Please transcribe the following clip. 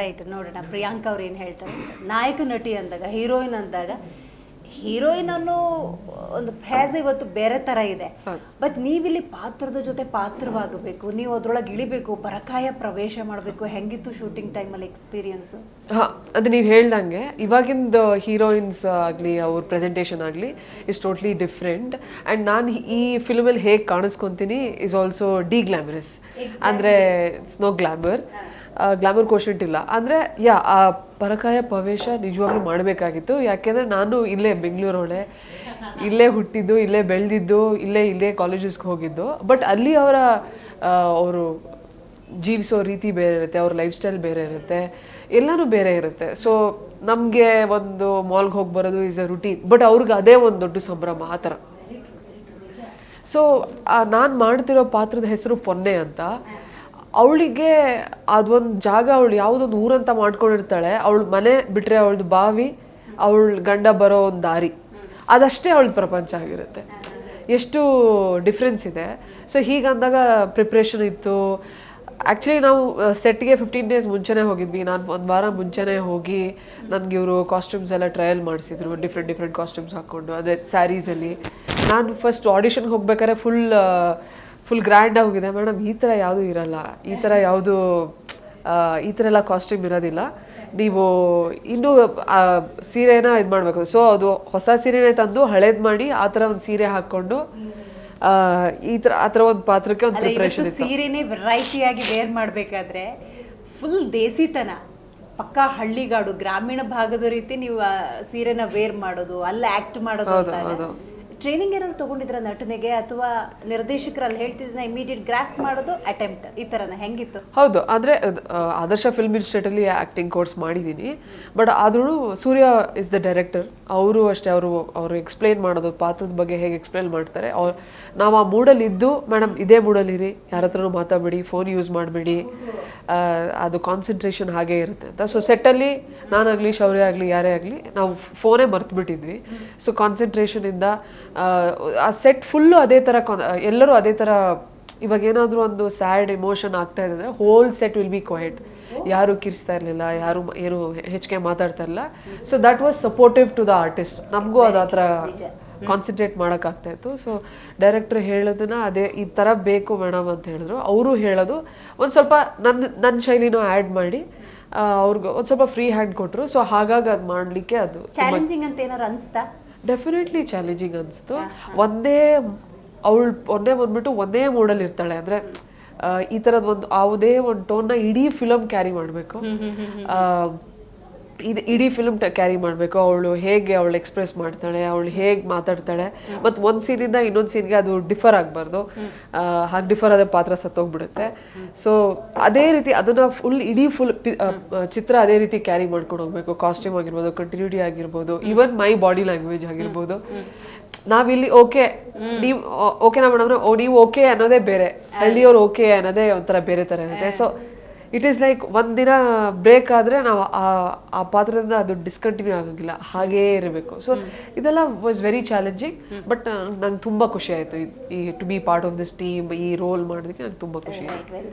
Right ನೋಡೋಣ. ಪ್ರಿಯಾಂಕ ಅವ್ರು ಏನು ಹೇಳ್ತಾರೆ. ನಾಯಕ ನಟಿ ಅಂದಾಗ ಹೀರೋಯಿನ್ ಅಂದಾಗ ಹೀರೋಯಿನ್ ಅನ್ನೋ ಒಂದು ಫೇಸ್ ಇವತ್ತು ಬೇರೆ ತರ ಇದೆ. ಬಟ್ ನೀವಿಲ್ಲಿ ಪಾತ್ರದ ಜೊತೆ ಪಾತ್ರವಾಗಬೇಕು ನೀವು ಅದ್ರೊಳಗೆ ಇಳಿಬೇಕು ಪರಕಾಯ ಪ್ರವೇಶ ಮಾಡಬೇಕು ಹೆಂಗಿತ್ತು ಶೂಟಿಂಗ್ ಟೈಮಲ್ಲಿ ಎಕ್ಸ್ಪೀರಿಯನ್ಸ್ ಹಾ ಅದು ನೀವು ಹೇಳ್ದಂಗೆ ಇವಾಗಿಂದ ಹೀರೋಯಿನ್ಸ್ ಆಗಲಿ ಅವ್ರ ಪ್ರೆಸೆಂಟೇಷನ್ ಆಗಲಿ ಇಸ್ ಟೋಟ್ಲಿ ಡಿಫ್ರೆಂಟ್ ಆ್ಯಂಡ್ ನಾನು ಈ ಫಿಲ್ಮಲ್ಲಿ ಹೇಗೆ ಕಾಣಿಸ್ಕೊತೀನಿ ಇಸ್ ಆಲ್ಸೋ ಡಿ ಗ್ಲಾಮರಸ್ ಅಂದರೆ ನೋ ಗ್ಲಾಮರ್ ಗ್ಲಾಮರ್ ಕೋಶೆಂಟ್ ಇಲ್ಲ. ಅಂದರೆ, ಯಾ, ಆ ಪರಕಾಯ ಪ್ರವೇಶ ನಿಜವಾಗ್ಲೂ ಮಾಡಬೇಕಾಗಿತ್ತು. ಯಾಕೆಂದರೆ ನಾನು ಇಲ್ಲೇ ಬೆಂಗಳೂರೊಳೆ ಇಲ್ಲೇ ಹುಟ್ಟಿದ್ದು, ಇಲ್ಲೇ ಬೆಳೆದಿದ್ದು, ಇಲ್ಲೇ ಇಲ್ಲೇ ಕಾಲೇಜಸ್ಗೆ ಹೋಗಿದ್ದು. ಬಟ್ ಅಲ್ಲಿ ಅವರ ಅವರು ಜೀವಿಸೋ ರೀತಿ ಬೇರೆ ಇರುತ್ತೆ, ಅವ್ರ ಲೈಫ್ ಸ್ಟೈಲ್ ಬೇರೆ ಇರುತ್ತೆ, ಎಲ್ಲನೂ ಬೇರೆ ಇರುತ್ತೆ. ಸೊ ನಮಗೆ ಒಂದು ಮಾಲ್ಗೆ ಹೋಗಿ ಬರೋದು ಈಸ್ ಅ ರುಟೀನ್ ಬಟ್ ಅವ್ರಿಗೆ ಅದೇ ಒಂದು ದೊಡ್ಡ ಸಂಭ್ರಮ, ಆ ಥರ. ಸೊ ನಾನು ಮಾಡ್ತಿರೋ ಪಾತ್ರದ ಹೆಸರು ಪೊನ್ನೆ ಅಂತ. ಅವಳಿಗೆ ಅದೊಂದು ಜಾಗ ಅವಳು ಯಾವುದೊಂದು ಊರಂತ ಮಾಡ್ಕೊಂಡಿರ್ತಾಳೆ, ಅವಳು ಮನೆ ಬಿಟ್ಟರೆ ಅವಳದು ಬಾವಿ, ಅವಳ ಗಂಡ ಬರೋ ಒಂದು ದಾರಿ. ಅದಷ್ಟೇ ಅವಳ ಪ್ರಪಂಚ ಆಗಿರುತ್ತೆ. ಎಷ್ಟು ಡಿಫ್ರೆನ್ಸ್ ಇದೆ. ಸೊ, ಹೀಗಂದಾಗ ಪ್ರಿಪ್ರೇಷನ್ ಇತ್ತು. ಆ್ಯಕ್ಚುಲಿ ನಾವು ಸೆಟ್ಗೆ ಫಿಫ್ಟೀನ್ ಡೇಸ್ ಮುಂಚೆನೇ ಹೋಗಿದ್ವಿ. ನಾನು ಒಂದು ವಾರ ಮುಂಚೆನೇ ಹೋಗಿ ನನಗೆ ಇವರು ಕಾಸ್ಟ್ಯೂಮ್ಸ್ ಎಲ್ಲ ಟ್ರಯಲ್ ಮಾಡಿಸಿದ್ರು. ಡಿಫ್ರೆಂಟ್ ಡಿಫ್ರೆಂಟ್ ಕಾಸ್ಟ್ಯೂಮ್ಸ್ ಹಾಕ್ಕೊಂಡು ಅದೇ ಸ್ಯಾರೀಸಲ್ಲಿ ನಾನು ಫಸ್ಟ್ ಆಡಿಷನ್ಗೆ ಹೋಗ್ಬೇಕಾದ್ರೆ ಫುಲ್ ಫುಲ್ ಗ್ರ್ಯಾಂಡಾಗಿ ಹೋಗಿದೆ. ಮೇಡಮ್ ಈ ಥರ ಯಾವುದೂ ಇರಲ್ಲ. ಈ ಥರ ಯಾವುದು ಈ ಥರ ಎಲ್ಲ ಕಾಸ್ಟ್ಯೂಮ್ ಇರೋದಿಲ್ಲ. ನೀವು ಇನ್ನೂ ಆ ಸೀರೆನ ಇದು ಮಾಡಬೇಕು. ಸೊ ಅದು ಹೊಸ ಸೀರೆನೇ ತಂದು ಹಳೇದು ಮಾಡಿ ಆ ಥರ ಒಂದು ಸೀರೆ ಹಾಕ್ಕೊಂಡು ಆ, ಈ ಥರ ಆ ಥರ ಒಂದು ಪಾತ್ರಕ್ಕೆ ಒಂದು ಪ್ರಿಪ್ರೇಷನ್ ಸೀರೆನೇ ವೆರೈಟಿಯಾಗಿ ವೇರ್ ಮಾಡಬೇಕಾದ್ರೆ ಫುಲ್ ದೇಸಿತನ. ಪಕ್ಕಾ ಹಳ್ಳಿಗಾಡು ಗ್ರಾಮೀಣ ಭಾಗದ ರೀತಿ ನೀವು ಸೀರೆನ ವೇರ್ ಮಾಡೋದು ಅಲ್ಲ ಆಕ್ಟ್ ಮಾಡೋದು. ಟ್ರೈನಿಂಗ್ ಏನಾದ್ರು ತಗೊಂಡಿದ್ರ ನಟನೆಗೆ ಅಥವಾ ನಿರ್ದೇಶಕರಲ್ಲಿ ಹೇಳ್ತಿದ್ದ ಇಮಿಡಿಯೇಟ್ ಗ್ರಾಸ್ ಮಾಡೋದು ಅಟೆಂಪ್ಟ್ ಈ ತರನ, ಹೆಂಗಿತ್ತು? ಹೌದು, ಆದರೆ ಆದರ್ಶ ಫಿಲ್ಮ್ ಇನ್ಸ್ಟಿಟ್ಯೂಟಲ್ಲಿ ಆ್ಯಕ್ಟಿಂಗ್ ಕೋರ್ಸ್ ಮಾಡಿದ್ದೀನಿ ಬಟ್ ಆದ್ರೂ ಸೂರ್ಯ ಇಸ್ ದ ಡೈರೆಕ್ಟರ್ ಅವರು ಅಷ್ಟೇ, ಅವರು ಅವರು ಎಕ್ಸ್ಪ್ಲೈನ್ ಮಾಡೋದು, ಪಾತ್ರದ ಬಗ್ಗೆ ಹೇಗೆ ಎಕ್ಸ್ಪ್ಲೈನ್ ಮಾಡ್ತಾರೆ. ಅವ್ರು ನಾವು ಆ ಮೂಡಲ್ಲಿ ಇದ್ದು ಮೇಡಮ್ ಇದೇ ಮೂಡಲ್ಲಿ ಇರಿ. ಯಾರ ಹತ್ರನೂ ಮಾತಾಡಬೇಡಿ ಫೋನ್ ಯೂಸ್ ಮಾಡಬೇಡಿ. ಅದು ಕಾನ್ಸಂಟ್ರೇಷನ್ ಹಾಗೇ ಇರುತ್ತೆ ಅಂತ. ಸೊ ಸೆಟ್ಟಲ್ಲಿ ನಾನಾಗಲಿ, ಶೌರ್ಯ ಆಗಲಿ, ಯಾರೇ ಆಗಲಿ, ನಾವು ಫೋನೇ ಮರ್ತ್ಬಿಟ್ಟಿದ್ವಿ. ಸೊ ಕಾನ್ಸಂಟ್ರೇಷನಿಂದ ಆ ಸೆಟ್ ಫುಲ್ಲು ಅದೇ ಥರ ಎಲ್ಲರೂ ಅದೇ ಥರ ಇವಾಗ ಏನಾದರೂ ಒಂದು ಸ್ಯಾಡ್ ಎಮೋಷನ್ ಆಗ್ತಾ ಇದೆ ಅಂದರೆ whole set will be quiet ಯಾರು ಕಿರಿಸ್ತಾ ಇರಲಿಲ್ಲ ಯಾರು ಏನು ಹೆಚ್ಚಿಗೆ ಮಾತಾಡ್ತಾ ಇರಲಿಲ್ಲ. So that was supportive to the artist ನಮಗೂ ಅದು ಆ ಥರ ಕಾನ್ಸಂಟ್ರೇಟ್ ಮಾಡೋಕ್ಕಾಗ್ತಾ ಇತ್ತು. ಸೊ ಡೈರೆಕ್ಟರ್ ಹೇಳೋದನ್ನ ಅದೇ ಈ ಥರ ಬೇಕು ಮೇಡಮ್ ಅಂತ ಹೇಳಿದ್ರು. ಅವರು ಹೇಳೋದು ಒಂದು ಸ್ವಲ್ಪ ನನ್ನ ನನ್ನ ಶೈಲಿನೂ ಆ್ಯಡ್ ಮಾಡಿ ಅವ್ರಿಗೆ ಒಂದು ಸ್ವಲ್ಪ ಫ್ರೀ ಹ್ಯಾಂಡ್ ಕೊಟ್ಟರು ಸೊ ಹಾಗಾಗಿ ಅದು ಮಾಡಲಿಕ್ಕೆ ಅದು ಚಾಲೆಂಜಿಂಗ್ ಅಂತ ಏನಾರು ಅನ್ಸ್ತಾ? ಡೆಫಿನೆಟ್ಲಿ ಚಾಲೆಂಜಿಂಗ್ ಅನಿಸ್ತು. ಒಂದೇ ಅವಳು ಒಂದೇ ಬಂದ್ಬಿಟ್ಟು ಒಂದೇ ಮೋಡಲ್ ಇರ್ತಾಳೆ. ಅಂದರೆ ಈ ಥರದ ಒಂದು ಯಾವುದೇ ಒಂದು ಟೋನ್ನ ಇಡೀ ಫಿಲಮ್ ಕ್ಯಾರಿ ಮಾಡಬೇಕು. ಇದು ಇಡೀ ಫಿಲ್ಮ್ ಕ್ಯಾರಿ ಮಾಡಬೇಕು. ಅವಳು ಹೇಗೆ ಅವಳು ಎಕ್ಸ್ಪ್ರೆಸ್ ಮಾಡ್ತಾಳೆ ಅವಳು ಹೇಗೆ ಮಾತಾಡ್ತಾಳೆ. ಮತ್ತು ಒಂದು ಸೀನಿಂದ ಇನ್ನೊಂದು ಸೀನ್ಗೆ ಅದು ಡಿಫರ್ ಆಗಬಾರ್ದು. ಹಾಗೆ ಡಿಫರ್ ಆದ ಪಾತ್ರ ಸತ್ತೋಗ್ಬಿಡುತ್ತೆ. ಸೊ ಅದೇ ರೀತಿ ಅದನ್ನು ಫುಲ್ ಇಡೀ ಫುಲ್ ಚಿತ್ರ ಅದೇ ರೀತಿ ಕ್ಯಾರಿ ಮಾಡ್ಕೊಂಡು ಹೋಗ್ಬೇಕು. ಕಾಸ್ಟ್ಯೂಮ್ ಆಗಿರ್ಬೋದು ಕಂಟಿನ್ಯೂಟಿ ಆಗಿರ್ಬೋದು ಈವನ್ ಮೈ ಬಾಡಿ ಲ್ಯಾಂಗ್ವೇಜ್ ಆಗಿರ್ಬೋದು. ನಾವಿಲ್ಲಿ ಓಕೆ ನೀವು ಓಕೆನಾ ಮೇಡಮ್ ಓ ನೀವು ಓಕೆ ಅನ್ನೋದೇ ಬೇರೆ. ಹಳ್ಳಿಯವ್ರು ಓಕೆ ಅನ್ನೋದೇ ಒಂಥರ ಬೇರೆ ಥರ ಇರುತ್ತೆ. ಸೊ ಇಟ್ ಈಸ್ ಲೈಕ್ ಒಂದಿನ ಬ್ರೇಕ್ ಆದರೆ ನಾವು ಆ ಆ ಪಾತ್ರದಿಂದ ಅದು ಡಿಸ್ಕಂಟಿನ್ಯೂ ಆಗೋಂಗಿಲ್ಲ ಹಾಗೇ ಇರಬೇಕು. ಸೊ ಇದೆಲ್ಲ ವಾಸ್ ವೆರಿ ಚಾಲೆಂಜಿಂಗ್ ಬಟ್ ನಂಗೆ ತುಂಬ ಖುಷಿ ಆಯಿತು. ಈ to be part of this team ಈ ರೋಲ್ ಮಾಡೋದಕ್ಕೆ ನಂಗೆ ತುಂಬ ಖುಷಿ ಆಯಿತು.